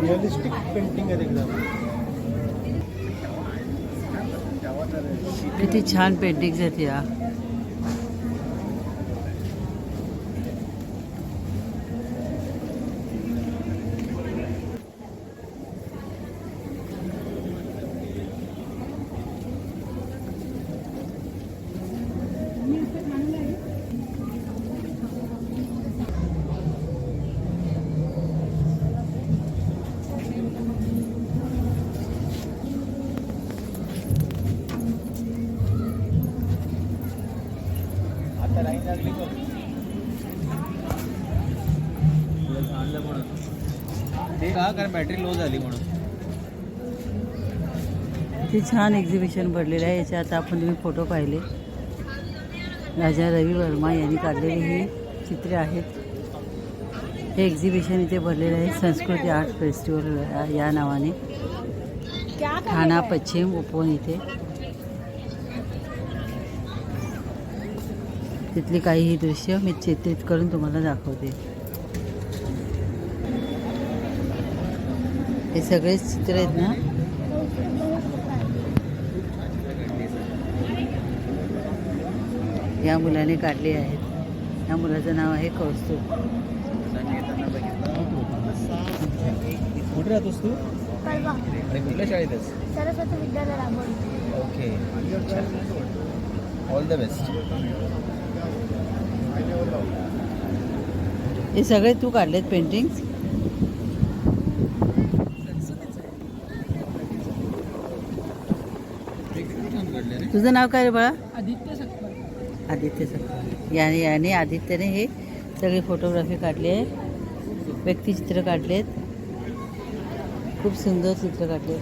Realistic painting आहेत एकदम किती छान पेंटिंग्स आहेत या. आणलं म्हणून ते का? कारण बॅटरी लो झाली म्हणून. ते छान एक्झिबिशन भरलेलं आहे. याच्यात आता आपण तुम्ही फोटो पाहिले. राजा रवी वर्मा यांनी काढलेली ही चित्रे आहेत. हे एक्झिबिशन इथे भरलेलं आहे. संस्कृती आर्ट फेस्टिवल या नावाने. ठाणा पश्चिम उपवन इथे. तिथली काही ही दृश्य मी चित्रित करून तुम्हाला दाखवते. हे सगळेच चित्र आहेत ना? या मुलाने काढले आहेत. या मुलाचं नाव आहे कौस्तुभ. कुठे राहतोस तू? कुठल्या शाळेतच सरस्वती विद्यालय ओके. ऑल द बेस्ट हे सगळे तू काढलेत पेंटिंग्स तुझं नाव काय रे बाळा? आदित्य सकपाल आदित्य सर याने याने आदित्यने हे सगळी फोटोग्राफी काढली. आहे व्यक्तिचित्र काढलेत. खूप सुंदर चित्र काढले